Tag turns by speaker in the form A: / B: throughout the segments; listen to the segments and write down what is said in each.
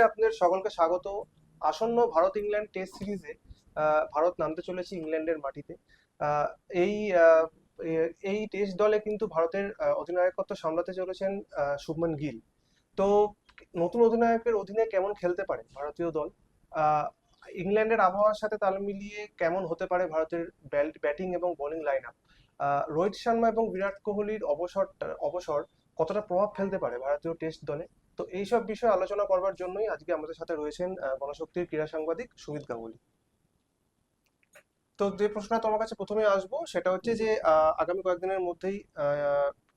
A: ডিজিটালে আপনাদের সকলকে স্বাগত। আসন্ন ভারত ইংল্যান্ড টেস্ট সিরিজে ভারত নামতে চলেছে ইংল্যান্ডের মাটিতে। এই এই টেস্ট দলে কিন্তু ভারতের অধিনায়কত্ব সামলাতে চলেছেন শুভমন গিল। তো নতুন অধিনায়কের অধীনে কেমন খেলতে পারে ভারতীয় দল? ইংল্যান্ডের আবহাওয়ার সাথে তাল মিলিয়ে কেমন হতে পারে ভারতের ব্যাটিং এবং bowling line up Rohit Sharma এবং বিরাট কোহলির অবসর অবসর কতটা প্রভাব ফেলতে পারে ভারতীয় টেস্ট দলে? তো এইসব বিষয়ে আলোচনা করবার জন্যই আজকে আমাদের সাথে রয়েছেন গণশক্তির ক্রীড়া সাংবাদিক সুমিত গাঙ্গুলি। তো যে প্রশ্নটা তোমার কাছে প্রথমে আসব সেটা হচ্ছে যে আগামী কয়েকদিনের মধ্যেই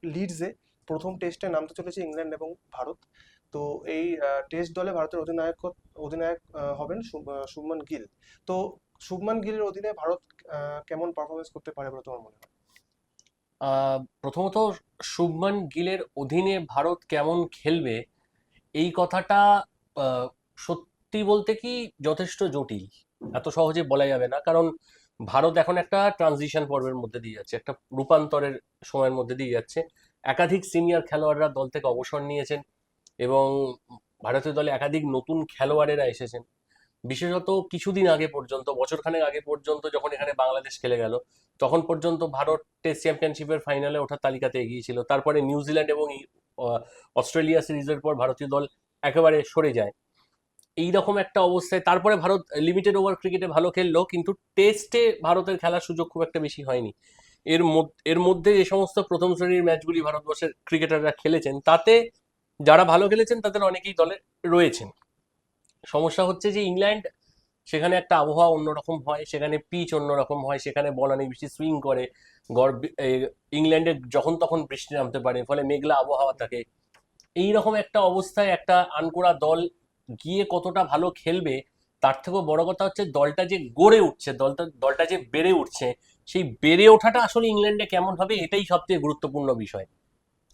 A: লিডসে প্রথম টেস্টে নামতে চলেছে ইংল্যান্ড এবং ভারত। তো এই টেস্ট দলে ভারতের অধিনায়ক অধিনায়ক হবেন শুভ- আহ, গিল। তো শুভমন গিলের অধীনে ভারত কেমন পারফরমেন্স করতে পারে বলে তোমার মনে হয়?
B: প্রথমত শুভমান গিলের অধীনে ভারত কেমন খেলবে এই কথাটা সত্যি বলতে কি যথেষ্ট জটিল। এত সহজে বলা যাবে না। কারণ ভারত এখন একটা ট্রানজিশন পর্বের মধ্যে দিয়ে যাচ্ছে, একটা রূপান্তরের সময়ের মধ্যে দিয়ে যাচ্ছে। একাধিক সিনিয়র খেলোয়াড়রা দল থেকে অবসর নিয়েছেন এবং ভারতীয় দলে একাধিক নতুন খেলোয়াড়েরা এসেছেন। বিশেষত কিছুদিন আগে পর্যন্ত, বছরখানেক আগে পর্যন্ত যখন এখানে বাংলাদেশ খেলে গেল, তখন পর্যন্ত ভারত টেস্ট চ্যাম্পিয়নশিপের ফাইনালে ওঠার তালিকাতে এগিয়ে ছিল। তারপরে নিউজিল্যান্ড এবং অস্ট্রেলিয়া সিরিজের পর ভারতীয় দল একেবারে সরে যায়। এই রকম একটা অবস্থায়, তারপরে ভারত লিমিটেড ওভার ক্রিকেটে ভালো খেললো, কিন্তু টেস্টে ভারতের খেলার সুযোগ খুব একটা বেশি হয়নি। এর এর মধ্যে যে সমস্ত প্রথম শ্রেণির ম্যাচগুলি ভারতবর্ষের ক্রিকেটাররা খেলেছেন, তাতে যারা ভালো খেলেছেন, তাদের অনেকেই দলে রয়েছেন। সমস্যা হচ্ছে যে ইংল্যান্ড, সেখানে একটা আবহাওয়া অন্যরকম হয়, সেখানে পিচ অন্যরকম হয়, সেখানে বল অনেক বেশি সুইং করে। গড় ইংল্যান্ডে যখন তখন বৃষ্টি নামতে পারে, ফলে মেঘলা আবহাওয়া থাকে। এই রকম একটা অবস্থায় একটা আনকোড়া দল গিয়ে কতটা ভালো খেলবে, তার থেকেও বড় কথা হচ্ছে দলটা যে গড়ে উঠছে, দলটা দলটা যে বেড়ে উঠছে, সেই বেড়ে ওঠাটা আসলে ইংল্যান্ডে কেমন হবে এটাই সবচেয়ে গুরুত্বপূর্ণ বিষয়।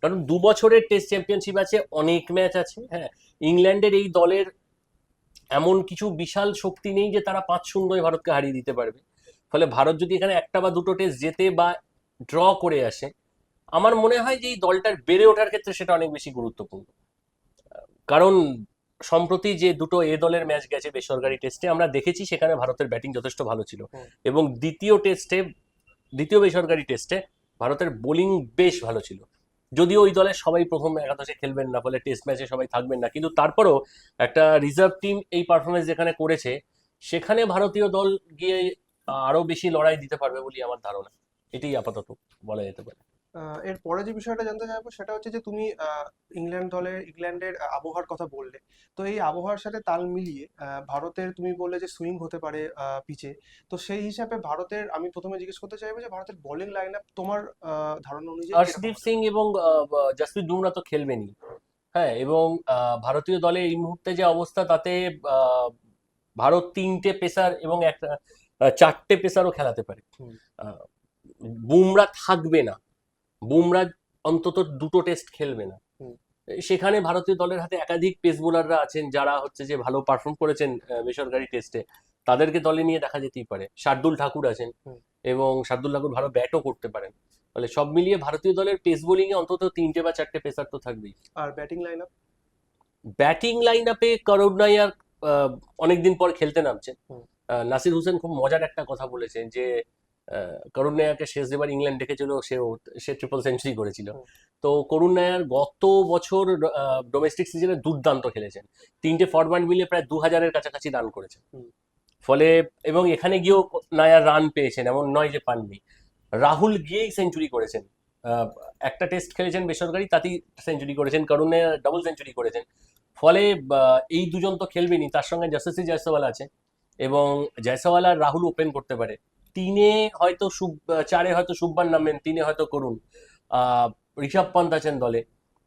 B: কারণ দু বছরের টেস্ট চ্যাম্পিয়নশিপ আছে, অনেক ম্যাচ আছে হ্যাঁ। ইংল্যান্ডের এই দলের এমন কিছু বিশাল শক্তি নেই যে তারা পাঁচ শূন্যই ভারতকে হারিয়ে দিতে পারবে। ফলে ভারত যদি এখানে একটা বা দুটো টেস্ট জেতে বা ড্র করে আসে আমার মনে হয় যে এই দলটার বেড়ে ওঠার ক্ষেত্রে সেটা অনেক বেশি গুরুত্বপূর্ণ। কারণ সম্প্রতি যে দুটো এ দলের ম্যাচ গেছে বেসরকারি টেস্টে আমরা দেখেছি সেখানে ভারতের ব্যাটিং যথেষ্ট ভালো ছিল। এবং দ্বিতীয় টেস্টে দ্বিতীয় বেসরকারি টেস্টে ভারতের বোলিং বেশ ভালো ছিল। যদিও ওই দলের সবাই প্রথম একাদশে খেলবেন না, ফলে টেস্ট ম্যাচে সবাই থাকবেন না। কিন্তু তারপরও একটা রিজার্ভ টিম এই পারফরমেন্স যেখানে করেছে, সেখানে ভারতীয় দল গিয়ে আরও বেশি লড়াই দিতে পারবে বলে আমার ধারণা। এটাই আপাতত বলা যেতে পারে।
A: এর পরে যে বিষয়টা জানতে চাইব সেটা হচ্ছে যে তুমি ইংল্যান্ড দলের ইংল্যান্ডের আবহাওয়ার কথা বললে। তো এই আবহাওয়ার সাথে তাল মিলিয়ে ভারতের তুমি বললে যে সুইং হতে পারে পিচে। তো সেই হিসাবে ভারতের আমি প্রথমে জিজ্ঞেস করতে চাইব যে ভারতের বোলিং লাইন আপ তোমার ধারণা অনুযায়ী
B: হর্ষদীপ সিং এবং জাসপ্রীত বুমরা তো খেলবেনই হ্যাঁ এবং আহ, ভারতীয় দলে এই মুহূর্তে যে অবস্থা তাতে আহ, ভারত তিনটে পেসার এবং একটা চারটে পেসারও খেলাতে পারে। বুমরা থাকবে না। বুমরা অন্তত দুটো টেস্ট খেলবে না। সেখানে ভারতীয় দলের হাতে একাধিক পেস বোলাররা আছেন যারা হচ্ছে যে ভালো পারফর্ম করেছেন বেসরকারি টেস্টে তাদেরকে দলে নিয়ে দেখা যেতেই পারে। শার্দুল ঠাকুর আছেন এবং শার্দুল ঠাকুর ভালো ব্যাটও করতে পারেন। ফলে সব মিলিয়ে ভারতীয় দলের পেস বোলিং এ অন্তত তিনটে বা চারটে পেসার তো থাকবেই।
A: আর batting line up
B: batting line আপে করুণ নায়ার অনেকদিন পর খেলতে নামছেন। নাসির হোসেন খুব মজার একটা কথা বলেছেন যে করুণ নায়ারকে শেষ যেবার ইংল্যান্ড ডেকেছিল সেও সে ট্রিপল সেঞ্চুরি করেছিল। তো করুণ নায়ার গত বছর ডোমেস্টিক সিজনে দুর্দান্ত খেলেছেন। তিনটে ফরম্যাট মিলে প্রায় দু হাজারের কাছাকাছি রান করেছেন। ফলে এবং এখানে গিয়েও নায়ার রান পেয়েছেন এমন নয় যে পাননি। রাহুল গিয়েই সেঞ্চুরি করেছেন। একটা টেস্ট খেলেছেন বেসরকারি তাতেই সেঞ্চুরি করেছেন। করুণ নায়ার ডাবল সেঞ্চুরি করেছেন। ফলে এই দুজন তো খেলবেনি তার সঙ্গে যশস্বী জয়সওয়াল আছে এবং জয়সওয়াল আর রাহুল ওপেন করতে পারে। তিনে হয়তো শুভ চারে হয়তো শুভবান নামবেন তিনে হয়তো করুন। আহ, ঋষভ পান্ত আছেন দলে।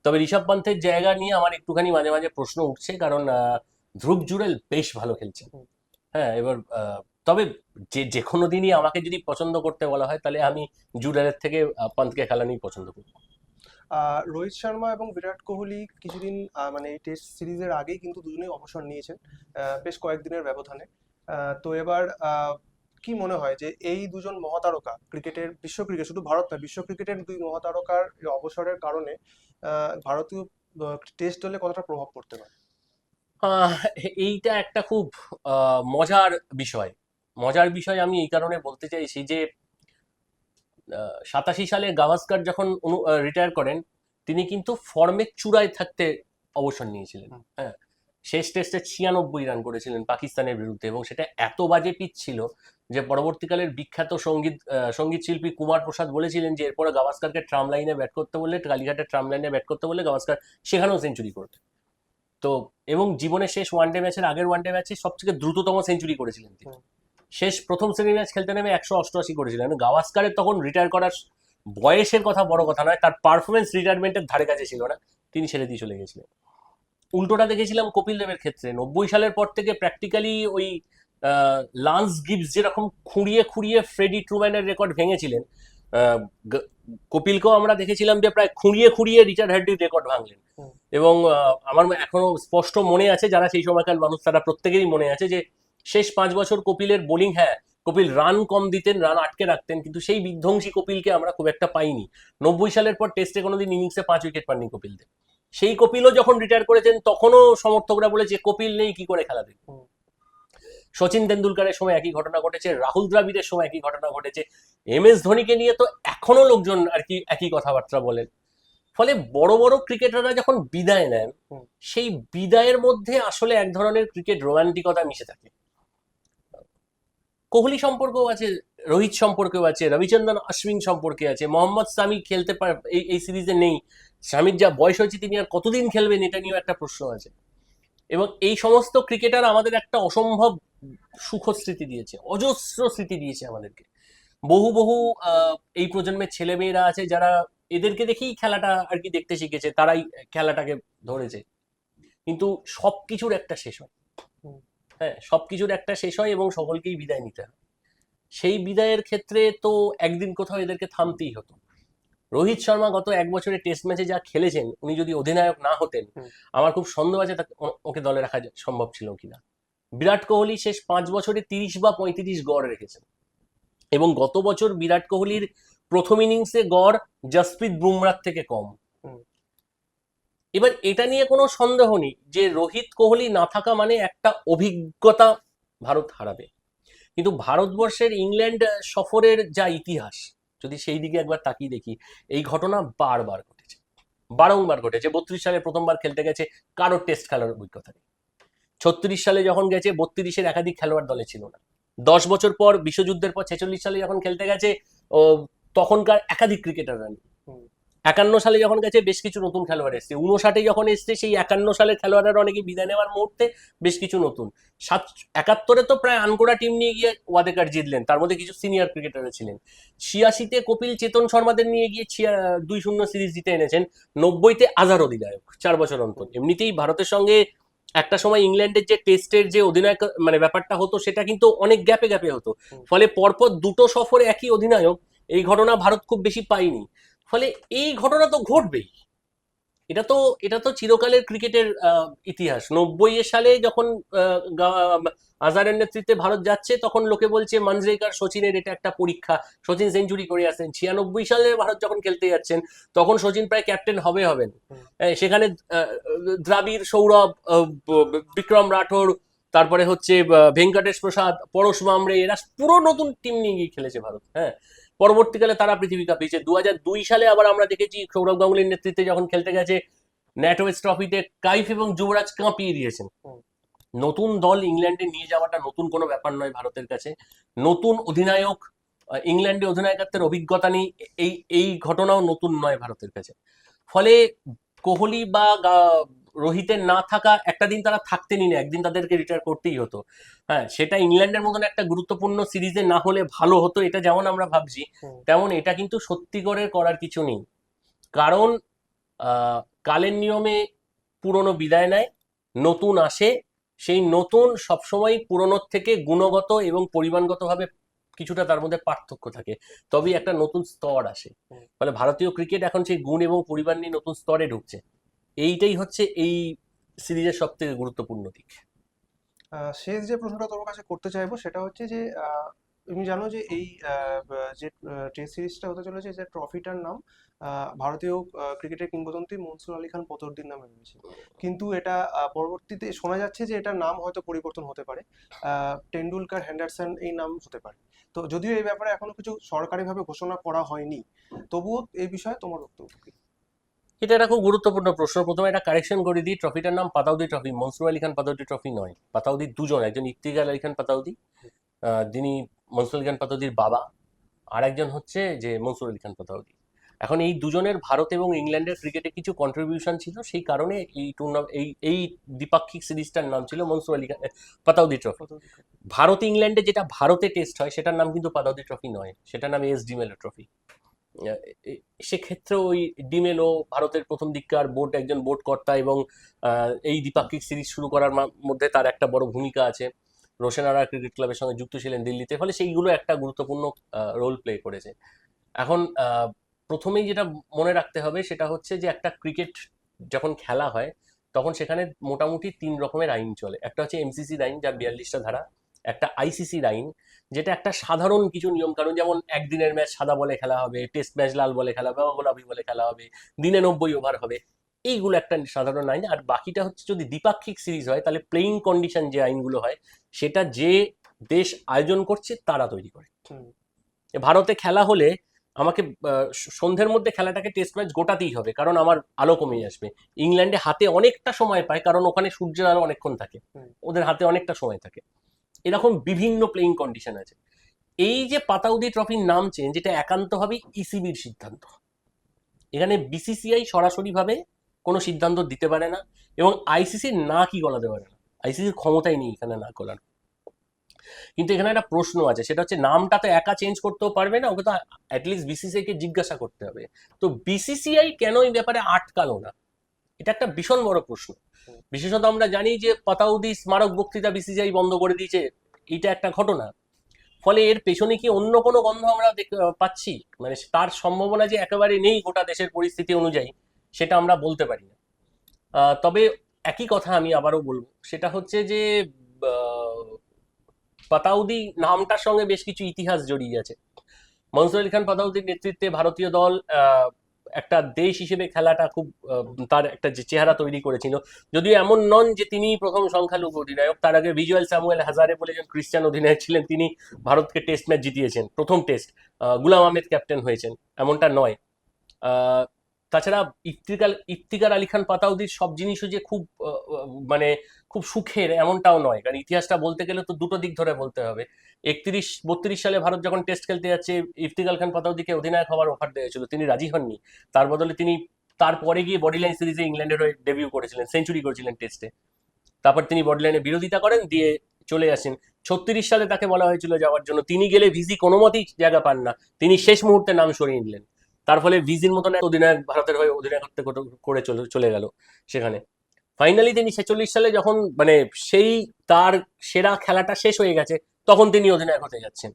B: তবে ঋষভ পান্তের জায়গা নিয়ে আমার একটুখানি মাঝে মাঝে প্রশ্ন উঠছে কারণ ধ্রুব জুরেল বেশ ভালো খেলছেন।
A: হুম।
B: হ্যাঁ এবার তবে যে যে কোনো দিনই আমাকে যদি পছন্দ করতে বলা হয় তাহলে আমি জুরেলের থেকে পান্তকে খেলানোই পছন্দ করি।
A: রোহিত শর্মা এবং বিরাট কোহলি কিছুদিন মানে এই টেস্ট সিরিজের আগেই কিন্তু দুজনেই অবসর নিয়েছেন বেশ কয়েকদিনের ব্যবধানে। তো এবার কি মনে হয় যে এই দুজন মহাতারকা ক্রিকেটের বিশ্ব ক্রিকেট শুধু ভারত নয় বিশ্ব ক্রিকেটের দুই মহাতারকার অবসরের কারণে ভারতীয় টেস্ট দলে কতটা প্রভাব পড়তে পারে?
B: এইটা একটা খুব আহ, মজার বিষয়। মজার বিষয় আমি এই কারণে বলতে চাইছি যে সাতাশি সালে গাভাস্কার যখন রিটায়ার করেন তিনি কিন্তু ফর্মের চূড়ায় থাকতে অবসর নিয়েছিলেন। হ্যাঁ শেষ টেস্টে ছিয়ানব্বই রান করেছিলেন পাকিস্তানের বিরুদ্ধে এবং সেটা এত বাজে পিচ ছিল যে পরবর্তীকালের বিখ্যাত সংগীত সংগীত শিল্পী কুমার প্রসাদ বলেছিলেন যে এরপরে গাভাস্কারকে ট্রাম লাইনে ব্যাট করতে বললে কালীঘাটের ট্রাম লাইনে ব্যাট করতে বললে গাভাস্কার সেখানেও সেঞ্চুরি করতে তো এবং জীবনের শেষ ওয়ানডে ম্যাচের আগের ওয়ানডে ম্যাচে সবথেকে দ্রুততম সেঞ্চুরি করেছিলেন তিনি। শেষ প্রথম শ্রেণির ম্যাচ খেলতে নেমে একশো অষ্টআশি করেছিলেন। গাভাস্কারের তখন রিটায়ার করার বয়সের কথা বড় কথা নয় তার পারফরমেন্স রিটায়ারমেন্টের ধারে কাছে ছিল না। তিনি ছেড়ে দিয়ে চলে গেছিলেন। উল্টোটা দেখেছিলাম কপিল দেবের ক্ষেত্রে। নব্বই সালের পর থেকে প্র্যাকটিক্যালি ওই আহ, লান্স গিবস যেরকম খুঁড়িয়ে খুঁড়িয়ে ফ্রেডি ট্রুম্যানের রেকর্ড ভেঙেছিলেন আহ, কপিলকেও আমরা দেখেছিলাম যে প্রায় খুঁড়িয়ে খুঁড়িয়ে রিচার্ড হ্যাডলির রেকর্ড ভাঙলেন। এবং আমার এখনও স্পষ্ট মনে আছে যারা সেই সময়কার মানুষ তারা প্রত্যেকেরই মনে আছে যে শেষ পাঁচ বছর কপিলের বোলিং হ্যাঁ কপিল রান কম দিতেন রান আটকে রাখতেন কিন্তু সেই বিধ্বংসী কপিলকে আমরা খুব একটা পাইনি। নব্বই সালের পর টেস্টে কোনোদিন ইনিংসে পাঁচ উইকেট পাননি কপিল দেব সেই কপিলও যখন রিটায়ার করেছেন তখনও সমর্থকরা বলেছে কপিল নেই কি করে খেলা
A: হুম।
B: সচিন তেন্ডুলকারের সময় একই ঘটনা ঘটেছে রাহুল দ্রাবিড়ের সময় একই ঘটনা ঘটেছে। এম এস ধোনিকে নিয়ে তো এখনও লোকজন আর কি একই কথাবার্তা বলেন। ফলে বড় বড় ক্রিকেটাররা যখন বিদায় নেন সেই বিদায়ের মধ্যে আসলে এক ধরনের ক্রিকেট রোমান্টিকতা মিশে থাকে। কোহলি সম্পর্কেও আছে রোহিত সম্পর্কেও আছে রবিচন্দ্রন অশ্বিন সম্পর্কে আছে মোহাম্মদ সামি খেলতে পার এই সিরিজে নেই। স্বামীর যা বয়স হয়েছে তিনি আর কতদিন খেলবেন এটা নিয়েও একটা প্রশ্ন আছে। এবং এই সমস্ত ক্রিকেটার আমাদের একটা অসম্ভব সুখ স্মৃতি দিয়েছে অজস্র স্মৃতি দিয়েছে আমাদেরকে। বহু বহু আহ, এই প্রজন্মের ছেলেমেয়েরা আছে যারা এদেরকে দেখেই খেলাটা আর কি দেখতে শিখেছে তারাই খেলাটাকে ধরেছে। কিন্তু সব কিছুর একটা শেষ হয়। হ্যাঁ সব কিছুর একটা শেষ হয় এবং সকলকেই বিদায় নিতে হয়। সেই বিদায়ের ক্ষেত্রে তো একদিন কোথাও এদেরকে থামতেই হতো। রোহিত শর্মা গত এক বছরে টেস্ট ম্যাচে যা খেলেছেন উনি যদি অধিনায়ক না হতেন আমার খুব সন্দেহ আছে ওকে দলে রাখা সম্ভব ছিল কিনা। বিরাট কোহলি শেষ পাঁচ বছরে তিরিশ বা পঁয়ত্রিশ গড় রেখেছেন। এবং গত বছর বিরাট কোহলির প্রথম ইনিংসে গড় জসপ্রীত বুমরার থেকে কম। এবার এটা নিয়ে কোনো সন্দেহ নেই যে রোহিত কোহলি না থাকা মানে একটা অভিজ্ঞতা ভারত হারাবে। কিন্তু ভারতবর্ষের ইংল্যান্ড সফরের যা ইতিহাস যদি সেই দিকে একবার তাকিয়ে দেখি, এই ঘটনা বারবার ঘটেছে। বারংবার ঘটেছে। বত্রিশ সালে প্রথমবার খেলতে গেছে কারও টেস্ট খেলার অভিজ্ঞতা নেই। ছত্রিশ সালে যখন গেছে, বত্রিশের একাধিক খেলোয়াড় দলে ছিল না। দশ বছর পর বিশ্বযুদ্ধের পর ছেচল্লিশ সালে যখন খেলতে গেছে তখনকার একাধিক ক্রিকেটাররা নেই। একান্ন সালে যখন গেছে বেশ কিছু নতুন খেলোয়াড় এসছে। উনষাটে যখন এসছে সেই একান্ন সালের খেলোয়াড়রা অনেকে বিদায় নেওয়ার মুহূর্তে বেশ কিছু নতুন। সাত একাত্তরে তো প্রায় আনকোড়া টিম নিয়ে গিয়ে ওয়াদেকার জিতলেন। তার মধ্যে কিছু সিনিয়র ক্রিকেটাররা ছিলেন। ছিয়াশিতে কপিল চেতন শর্মাদের নিয়ে গিয়ে ছিয়া দুই শূন্য সিরিজ জিতে এনেছেন। নব্বইতে আজার অধিনায়ক চার বছর অন্তর। এমনিতেই ভারতের সঙ্গে একটা সময় ইংল্যান্ডের যে টেস্টের যে অধিনায়ক মানে ব্যাপারটা হতো সেটা কিন্তু অনেক গ্যাপে গ্যাপে হতো। ফলে পরপর দুটো সফরে একই অধিনায়ক এই ঘটনা ভারত খুব বেশি পায়নি। ফলে এই ঘটনা তো ঘটবেই। এটা তো এটা তো চিরকালের ক্রিকেটের ইতিহাস। নব্বই সালে যখন আজারের নেতৃত্বে ভারত যাচ্ছে তখন লোকে বলছে মানজরেকার সচিনের এটা একটা পরীক্ষা। সচিন সেঞ্চুরি করে আসছেন। ছিয়ানব্বই সালে ভারত যখন খেলতে যাচ্ছেন তখন সচিন প্রায় ক্যাপ্টেন হবে হবেন। সেখানে আহ, দ্রাবিড় সৌরভ বিক্রম রাঠোর তারপরে হচ্ছে ভেঙ্কটেশ প্রসাদ পরশ মামরে এরা পুরো নতুন টিম নিয়ে গিয়ে খেলেছে ভারত হ্যাঁ। পরবর্তীকালে তারা পৃথিবী কাপ পেয়েছে দু দুই সালে আবার আমরা দেখেছি সৌরভ গাঙ্গুলির নেতৃত্বে যখন খেলতে গেছে ন্যাটোয়েস ট্রফিতে কাইফ এবং যুবরাজ কাঁপিয়ে দিয়েছেন। নতুন দল ইংল্যান্ডে নিয়ে যাওয়াটা নতুন কোনো ব্যাপার নয় ভারতের কাছে। নতুন অধিনায়ক ইংল্যান্ডে অধিনায়কত্বের অভিজ্ঞতা নেই এই এই ঘটনাও নতুন নয় ভারতের কাছে। ফলে কোহলি বা রোহিতের না থাকা একটা দিন তারা থাকতেনই না একদিন তাদেরকে রিটায়ার করতেই হতো। হ্যাঁ সেটা ইংল্যান্ডের মতন একটা গুরুত্বপূর্ণ সিরিজে না হলে ভালো হতো এটা যেমন আমরা ভাবছি তেমন এটা কিন্তু সত্যি করে করার কিছু নেই। কারণ কালের নিয়মে পুরনো বিদায় নেয় নতুন আসে সেই নতুন সবসময় পুরনোর থেকে গুণগত এবং পরিমাণগতভাবে কিছুটা তার মধ্যে পার্থক্য থাকে। তবেই একটা নতুন স্তর আসে। ফলে ভারতীয় ক্রিকেট এখন সেই গুণ এবং পরিমাণ নিয়ে নতুন স্তরে ঢুকছে। এইটাই হচ্ছে এই সিরিজের সব থেকে গুরুত্বপূর্ণ দিক।
A: শেষ যে প্রশ্নটা তোমার কাছে করতে চাইব সেটা হচ্ছে যে তুমি জানো যে এই যে টেস্ট সিরিজটা হতে চলেছে যে ট্রফিটার নাম ভারতীয় ক্রিকেটের কিংবদন্তি মনসুর আলী খান পতৌদির নামে রয়েছে। কিন্তু এটা পরবর্তীতে শোনা যাচ্ছে যে এটার নাম হয়তো পরিবর্তন হতে পারে। টেন্ডুলকার হ্যান্ডারসন এই নাম হতে পারে। তো যদিও এই ব্যাপারে এখনও কিছু সরকারিভাবে ঘোষণা করা হয়নি, তবুও এই বিষয়ে তোমার বক্তব্য কি?
B: এটা একটা খুব গুরুত্বপূর্ণ প্রশ্ন। প্রথমে একটা কারেকশন করে দিই। ট্রফিটার নাম পাতাউদি ট্রফি মনসুর আলী খান পাতাউদি ট্রফি নয়। পাতাউদি দুজন একজন ইফতিকার আলী খান পাতাউদি যিনি মনসুর আলী খান পাতাউদির বাবা। আর একজন হচ্ছে যে মনসুর আলী খান পাতাউদি। এখন এই দুজনের ভারত এবং ইংল্যান্ডের ক্রিকেটে কিছু কন্ট্রিবিউশন ছিল। সেই কারণে এই টুর্নামেন্ট এই এই দ্বিপাক্ষিক সিরিজটার নাম ছিল মনসুর আলী খান পাতাউদি ট্রফি ভারত ইংল্যান্ডে যেটা ভারতে টেস্ট হয় সেটার নাম কিন্তু পাতাউদি ট্রফি নয়। সেটার নাম এস ডিমেলো ট্রফি সেক্ষেত্রে ওই ডিমেলো ভারতের প্রথম দিককার বোর্ড একজন বোর্ড কর্তা এবং এই দ্বিপাক্ষিক সিরিজ শুরু করার মধ্যে তার একটা বড় ভূমিকা আছে। রোশনারা ক্রিকেট ক্লাবের সঙ্গে যুক্ত ছিলেন দিল্লিতে, ফলে সেইগুলো একটা গুরুত্বপূর্ণ রোল প্লে করেছে। এখন প্রথমেই যেটা মনে রাখতে হবে সেটা হচ্ছে যে একটা ক্রিকেট যখন খেলা হয়, তখন সেখানে মোটামুটি তিন রকমের আইন চলে। একটা হচ্ছে এমসিসি আইন, যার বিয়াল্লিশটা ধারা একটা আইসিসি আইন যেটা একটা সাধারণ কিছু নিয়ম কারণ যেমন একদিনের ম্যাচ সাদা বলে খেলা হবে টেস্ট ম্যাচ লাল বলে খেলা হবে গোলাপি বলে খেলা হবে দিনে নব্বই ওভার হবে এইগুলো একটা সাধারণ আইন আর বাকিটা হচ্ছে যদি দ্বিপাক্ষিক সিরিজ হয় তাহলে প্লেইং কন্ডিশন যে আইনগুলো হয় সেটা যে দেশ আয়োজন করছে তারা তৈরি করে। ভারতে খেলা হলে আমাকে সন্ধ্যের মধ্যে খেলাটাকে টেস্ট ম্যাচ গোটাতেই হবে কারণ আমার আলো কমে আসবে। ইংল্যান্ডে হাতে অনেকটা সময় পায় কারণ ওখানে সূর্যের আলো অনেকক্ষণ থাকে। ওদের হাতে অনেকটা সময় থাকে। এরকম বিভিন্ন প্লেইং কন্ডিশন আছে। এই যে পাতাউদি ট্রফির নাম চেঞ্জ এটা একান্তভাবেই ইসিবির সিদ্ধান্ত। এখানে বিসিসিআই সরাসরিভাবে কোনো সিদ্ধান্ত দিতে পারে না এবং আইসিসির না কি গলাতে পারে না। আইসিসির ক্ষমতাই নেই এখানে না গলার। কিন্তু এখানে একটা প্রশ্ন আছে, সেটা হচ্ছে নামটা তো একা চেঞ্জ করতেও পারবে না, ওকে তো অ্যাটলিস্ট বিসিসিআই কে জিজ্ঞাসা করতে হবে। তো বিসিসিআই কেন এই ব্যাপারে আটকালো না? এটা একটা ভীষণ বড় প্রশ্ন। বিশেষত আমরা জানি যে পাতাউদি স্মারক বক্তৃতা বিসিসিআই বন্ধ করে দিয়েছে এটা একটা ঘটনা। ফলে এর পেছনে কি অন্য কোনো গন্ধ আমরা পাচ্ছি? মানে তার সম্ভাবনা যে একেবারে নেই গোটা দেশের পরিস্থিতি অনুযায়ী সেটা আমরা বলতে পারি না। আহ, তবে একই কথা আমি আবারও বলব সেটা হচ্ছে যে পাতাউদি নামটার সঙ্গে বেশ কিছু ইতিহাস জড়িয়ে আছে। মনসুর আলী খান পাতাউদির নেতৃত্বে ভারতীয় দল আহ, একটা দেশ হিসেবে খেলাটা খুব তার একটা যে চেহারা তৈরি করেছিল। যদিও এমন নন যে তিনি প্রথম সংখ্যালঘু অধিনায়ক, তার আগে ভিজুয়াল স্যামুয়েল হাজারে বলে যেন ক্রিশ্চান অধিনায়ক ছিলেন, তিনি ভারতকে টেস্ট ম্যাচ জিতিয়েছেন, প্রথম টেস্ট গুলাম আহমেদ ক্যাপ্টেন হয়েছেন, এমনটা নয়। তাছাড়া ইফতিকার ইফতিকার আলী খান পাতাউদির সব জিনিসও যে খুব মানে খুব সুখের এমনটাও নয়। কারণ ইতিহাসটা বলতে গেলে তো দুটো দিক ধরে বলতে হবে। একত্রিশ, বত্রিশ সালে ভারত যখন টেস্ট খেলতে যাচ্ছে ইফতিকার খান পাতাউদিকে অধিনায়ক হওয়ার অফার দেওয়া হয়েছিল। তিনি রাজি হননি। তার বদলে তিনি তারপরে গিয়ে বডি লাইন সিরিজে ইংল্যান্ডের হয়ে ডেবিউ করেছিলেন সেঞ্চুরি করেছিলেন টেস্টে তারপর তিনি বডি লাইনে বিরোধিতা করেন, দিয়ে চলে আসেন। ছত্রিশ সালে তাকে বলা হয়েছিল যাওয়ার জন্য। তিনি গেলে ভিজি কোনো মতেই জায়গা পান না। তিনি শেষ মুহূর্তে নাম সরিয়ে নিলেন। তার ফলে ভিজির মতন অধিনায়ক ভারতের হয়ে অধিনায়কত্ব কর- চলে চলে গেল সেখানে। ফাইনালি তিনি ছেচল্লিশ সালে যখন মানে সেই তার সেরা খেলাটা শেষ হয়ে গেছে, তখন তিনি অধিনায়ক হতে যাচ্ছেন।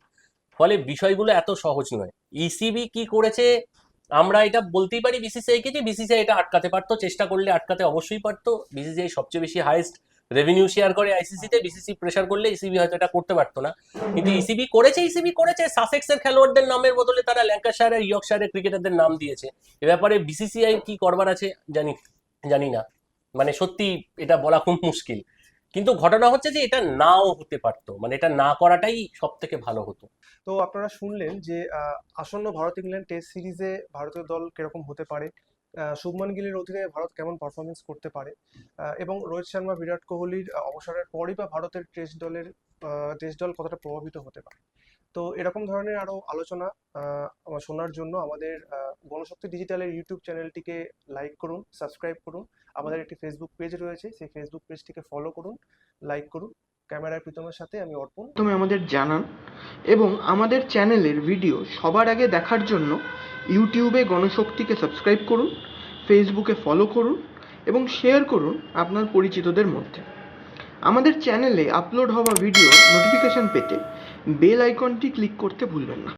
B: ফলে বিষয়গুলো এত সহজ নয়। ইসিবি কি করেছে, আমরা এটা বলতেই পারি বিসিসিআই কে যে বিসিসিআই এটা আটকাতে পারতো, চেষ্টা করলে আটকাতে অবশ্যই পারতো। বিসিসিআই সবচেয়ে বেশি হাইয়েস্ট রেভিনিউ শেয়ার করে আইসিসি তে বিসিসি প্রেসার করলে ইসিবি হয়তো এটা করতে পারতো না। কিন্তু ইসিবি করেছে ইসিবি করেছে সাসেক্সের খেলোয়াড়দের নামের বদলে তারা ল্যাঙ্কাশায়ার আর ইয়র্কশায়ারের ক্রিকেটারদের নাম দিয়েছে। এ ব্যাপারে বিসিসিআই কি করবার আছে জানি জানি না। মানে সত্যি এটা বলা খুব মুশকিল। কিন্তু ঘটনা হচ্ছে যে এটা নাও হতে পারতো। মানে এটা না করাটাই সব থেকে ভালো হতো।
A: তো আপনারা শুনলেন যে আসন্ন ভারত ইংল্যান্ড টেস্ট সিরিজে ভারতীয় দল কীরকম হতে পারে? শুভমান গিলের অধীনে ভারত কেমন পারফরমেন্স করতে পারে? এবং রোহিত শর্মা, বিরাট কোহলির অবসরের পরই বা ভারতের টেস্ট দলের টেস্ট দল কতটা প্রভাবিত হতে পারে? তো এরকম ধরনের আরও আলোচনা শোনার জন্য আমাদের গণশক্তি ডিজিটালের ইউটিউব চ্যানেলটিকে লাইক করুন সাবস্ক্রাইব করুন। আমাদের একটি ফেসবুক পেজ রয়েছে, সেই ফেসবুক পেজটিকে ফলো করুন লাইক করুন। ক্যামেরায় প্রীতমের সাথে আমি অর্পণ।
C: তুমি আমাদের জানান এবং আমাদের চ্যানেলের ভিডিও সবার আগে দেখার জন্য ইউটিউবে গণশক্তিকে সাবস্ক্রাইব করুন, ফেসবুকে ফলো করুন এবং শেয়ার করুন আপনার পরিচিতদের মধ্যে। আমাদের চ্যানেলে আপলোড হওয়া ভিডিও নোটিফিকেশন পেতে বেল আইকনটি ক্লিক করতে ভুলবেন না।